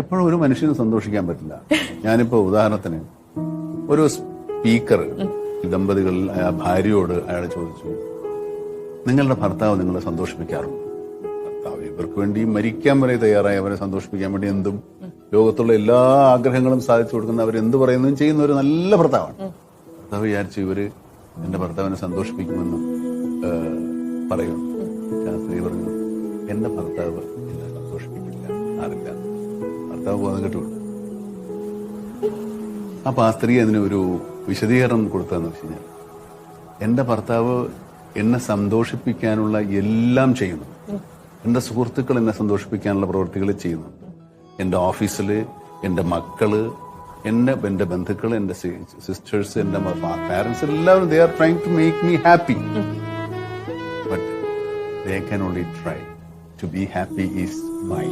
എപ്പോഴും ഒരു മനുഷ്യന് സന്തോഷിക്കാൻ പറ്റില്ല. ഞാനിപ്പോ ഉദാഹരണത്തിന് ഒരു സ്പീക്കർ ദമ്പതികളിൽ ആ ഭാര്യയോട് അയാൾ ചോദിച്ചു നിങ്ങളുടെ ഭർത്താവ് നിങ്ങളെ സന്തോഷിപ്പിക്കാറുണ്ട്? ഭർത്താവ് ഇവർക്ക് വേണ്ടി മരിക്കാൻ വരെ തയ്യാറായി. അവരെ സന്തോഷിപ്പിക്കാൻ വേണ്ടി എന്തും ലോകത്തുള്ള എല്ലാ ആഗ്രഹങ്ങളും സാധിച്ചു കൊടുക്കുന്ന അവർ എന്ത് പറയുന്നതും ചെയ്യുന്ന ഒരു നല്ല ഭർത്താവാണ്. ഭർത്താവ് വിചാരിച്ചു ഇവർ എന്റെ ഭർത്താവിനെ സന്തോഷിപ്പിക്കുമെന്ന് പറയുന്നു. ശാസ്ത്രീയ പറഞ്ഞു എന്റെ ഭർത്താവ് എന്നെ സന്തോഷിപ്പിക്കില്ല അറിയില്ല ഭർത്താവ് പോകാൻ കേട്ടുള്ളൂ അപ്പൊ ആ സ്ത്രീ അതിന് ഒരു വിശദീകരണം കൊടുത്തതെന്ന് വെച്ച് കഴിഞ്ഞാൽ എന്റെ ഭർത്താവ് എന്നെ സന്തോഷിപ്പിക്കാനുള്ള എല്ലാം ചെയ്യുന്നു. എന്റെ സുഹൃത്തുക്കൾ എന്നെ സന്തോഷിപ്പിക്കാനുള്ള പ്രവൃത്തികൾ ചെയ്യുന്നു. എന്റെ ഓഫീസിൽ എന്റെ മക്കൾ എന്റെ എന്റെ ബന്ധുക്കൾ എന്റെ സിസ്റ്റേഴ്സ് എന്റെ പാരന്റ്സ് എല്ലാവരും they are trying to make me happy but they can only try to be happy is my.